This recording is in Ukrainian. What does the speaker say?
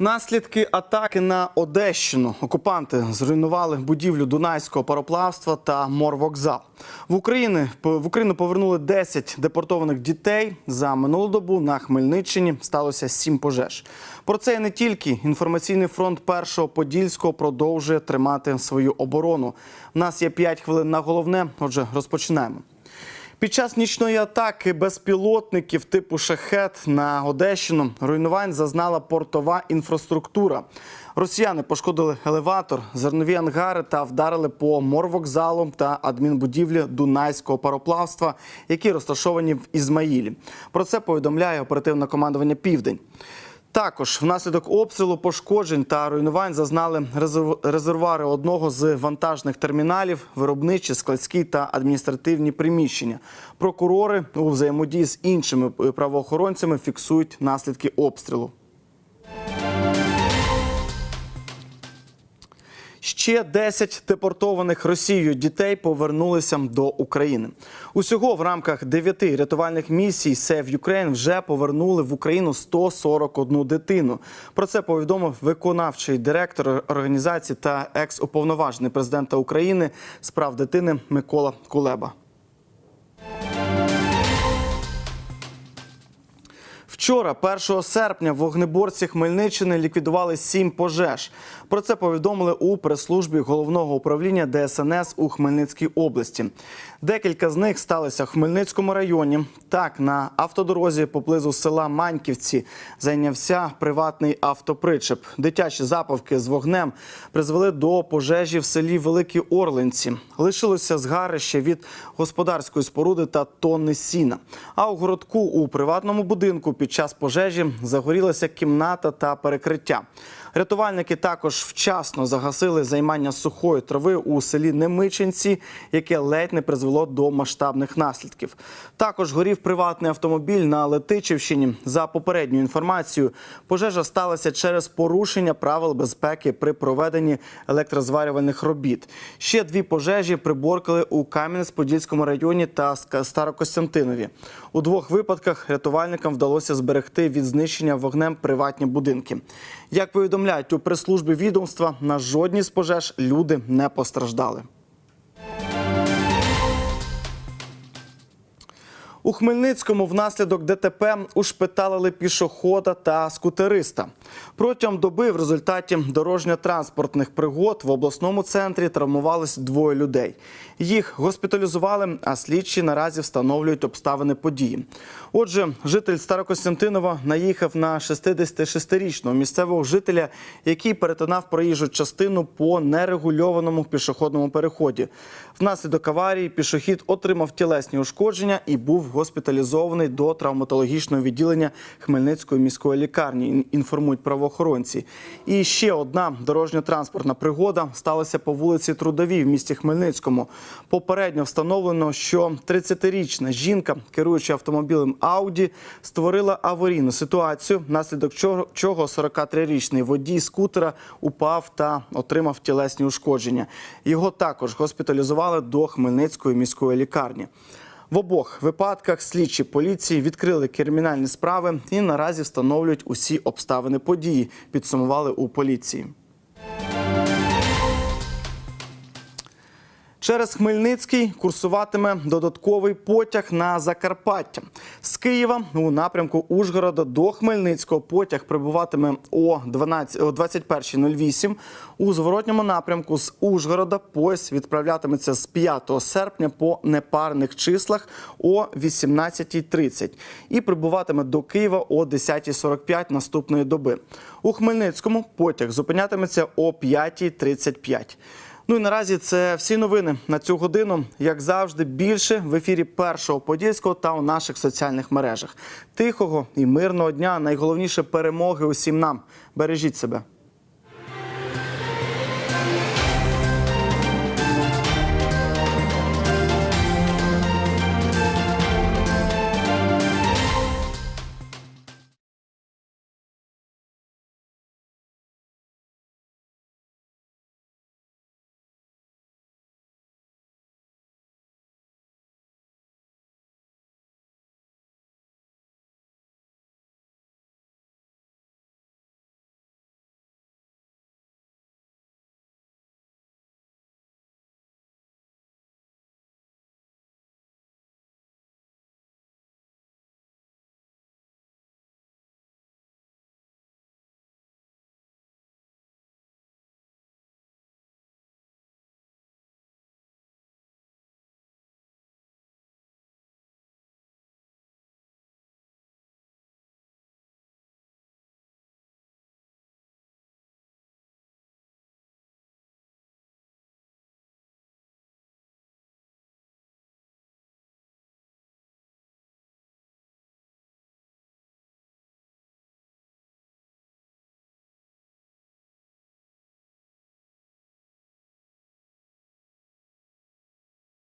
Наслідки атаки на Одещину. Окупанти зруйнували будівлю Дунайського пароплавства та морвокзал. В Україні в Україну повернули 10 депортованих дітей. За минулу добу на Хмельниччині сталося 7 пожеж. Про це і не тільки інформаційний фронт першого подільського продовжує тримати свою оборону. У нас є 5 хвилин на головне. Отже, розпочинаємо. Під час нічної атаки безпілотників типу шахет на Одещину руйнувань зазнала портова інфраструктура. Росіяни пошкодили елеватор, зернові ангари та вдарили по морвокзалу та адмінбудівлі Дунайського пароплавства, які розташовані в Ізмаїлі. Про це повідомляє оперативне командування Південь. Також внаслідок обстрілу пошкоджень та руйнувань зазнали резерв- резервуари одного з вантажних терміналів, виробничі, складські та адміністративні приміщення. Прокурори у взаємодії з іншими е, правоохоронцями фіксують наслідки обстрілу. Ще 10 депортованих Росією дітей повернулися до України. Усього в рамках 9 рятувальних місій Save Ukraine вже повернули в Україну 141 дитину. Про це повідомив виконавчий директор організації та екс-уповноважений президента України з прав дитини Микола Кулеба. Вчора, 1 серпня, вогнеборці Хмельниччини ліквідували сім пожеж. Про це повідомили у прес-службі головного управління ДСНС у Хмельницькій області. Декілька з них сталися в Хмельницькому районі. Так, на автодорозі поблизу села Маньківці зайнявся приватний автопричеп. Дитячі запавки з вогнем призвели до пожежі в селі Великі Орленці. Лишилося згарище від господарської споруди та тонни сіна. А у городку у приватному будинку під час пожежі загорілася кімната та перекриття. Рятувальники також вчасно загасили займання сухої трави у селі Немичинці, яке ледь не призвело до масштабних наслідків. Також горів приватний автомобіль на Летичівщині. За попередньою інформацією, пожежа сталася через порушення правил безпеки при проведенні електрозварювальних робіт. Ще дві пожежі приборкали у Кам'янець-Подільському районі та Старокостянтинові. У двох випадках рятувальникам вдалося зберегти від знищення вогнем приватні будинки. Як повідомляють у прес-службі відомства, на жодній з пожеж люди не постраждали. У Хмельницькому внаслідок ДТП ушпиталили пішохода та скутериста. Протягом доби в результаті дорожньо-транспортних пригод в обласному центрі травмувались двоє людей. Їх госпіталізували, а слідчі наразі встановлюють обставини події. Отже, житель Старокостянтинова наїхав на 66-річного місцевого жителя, який перетинав проїжджу частину по нерегульованому пішохідному переході. Внаслідок аварії пішохід отримав тілесні ушкодження і був госпіталізований до травматологічного відділення Хмельницької міської лікарні. Інформують правоохоронці. І ще одна дорожньо-транспортна пригода сталася по вулиці Трудовій в місті Хмельницькому. Попередньо встановлено, що 30-річна жінка, керуючи автомобілем Ауді, створила аварійну ситуацію, внаслідок чого- чого 43-річний водій скутера упав та отримав тілесні ушкодження. Його також госпіталізували до Хмельницької міської лікарні. В обох випадках слідчі поліції відкрили кримінальні справи і наразі встановлюють усі обставини події. Підсумували у поліції. Через Хмельницький курсуватиме додатковий потяг на Закарпаття. З Києва у напрямку Ужгорода до Хмельницького потяг прибуватиме о 12 о 21.08. У зворотньому напрямку з Ужгорода поїзд відправлятиметься з 5 серпня по непарних числах о 18.30 і прибуватиме до Києва о 10.45 наступної доби. У Хмельницькому потяг зупинятиметься о 5.35. Ну і наразі це всі новини на цю годину. Як завжди, більше в ефірі першого подільського та у наших соціальних мережах. Тихого і мирного дня. Найголовніше перемоги усім нам. Бережіть себе.